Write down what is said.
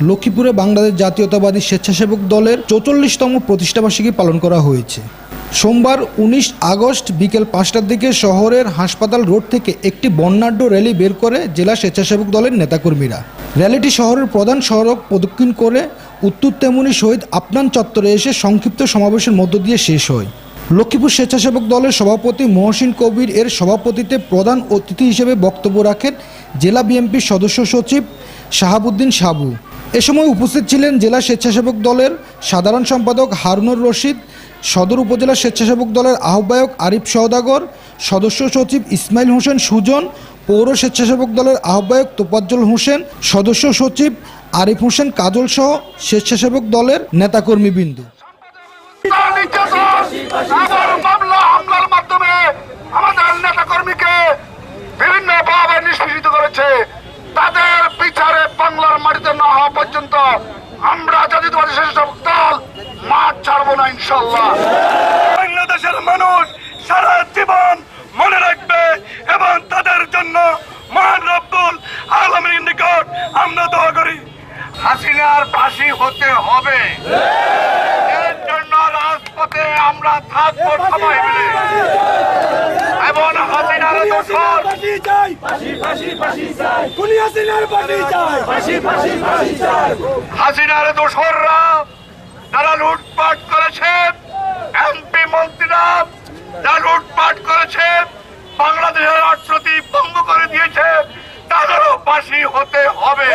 লক্ষ্মীপুরে বাংলাদেশ জাতীয়তাবাদী স্বেচ্ছাসেবক দলের চৌচল্লিশতম প্রতিষ্ঠাবার্ষিকী পালন করা হয়েছে। সোমবার উনিশ আগস্ট বিকেল পাঁচটার দিকে শহরের হাসপাতাল রোড থেকে একটি বর্ণাঢ্য র্যালি বের করে জেলা স্বেচ্ছাসেবক দলের নেতাকর্মীরা। র্যালিটি শহরের প্রধান সড়ক প্রদক্ষিণ করে উত্তর তেমনি শহীদ আপ্নান চত্বরে এসে সংক্ষিপ্ত সমাবেশের মধ্য দিয়ে শেষ হয়। লক্ষ্মীপুর স্বেচ্ছাসেবক দলের সভাপতি মহসিন কবির এর সভাপতিতে প্রধান অতিথি হিসেবে বক্তব্য রাখেন জেলা বিএনপির সদস্য সচিব শাহাবুদ্দিন সাবু। এ সময় উপস্থিত ছিলেন জেলা স্বেচ্ছাসেবক দলের সাধারণ সম্পাদক হারুনুর রশিদ, সদর উপজেলা স্বেচ্ছাসেবক দলের আহ্বায়ক আরিফ সওদাগর, সদস্য সচিব ইসমাইল হোসেন সুজন, পৌর স্বেচ্ছাসেবক দলের আহ্বায়ক তোপাজ্জল হোসেন, সদস্য সচিব আরিফ হোসেন কাজল সহ স্বেচ্ছাসেবক দলের নেতাকর্মীবৃন্দ। পর্যন্ত আমরা জাতীয়তাবাদী শাসক দল মাঠ ছাড়বো না ইনশাল্লাহ বাংলাদেশের মানুষ সারা জীবন মনে রাখবে এবং তাদের জন্য মহান রব্বুল আলমীর নিকট আমরা দোয়া করি। হাসিনার ফাঁসি হতে হবে। এর জন্য রাজপথে আমরা থাকব সবাই মিলে। দোসররা ফাঁসি চাই ফাঁসি ফাঁসি ফাঁসি চাই খুনি হাসিনার ফাঁসি চাই দোষররা যারা লুটপাট করেছে এমপি মন্ত্রীরা যারা লুটপাট করেছে, বাংলাদেশের অর্থনীতি ভঙ্গ করে দিয়েছে, তাদেরও ফাঁসি হতে হবে।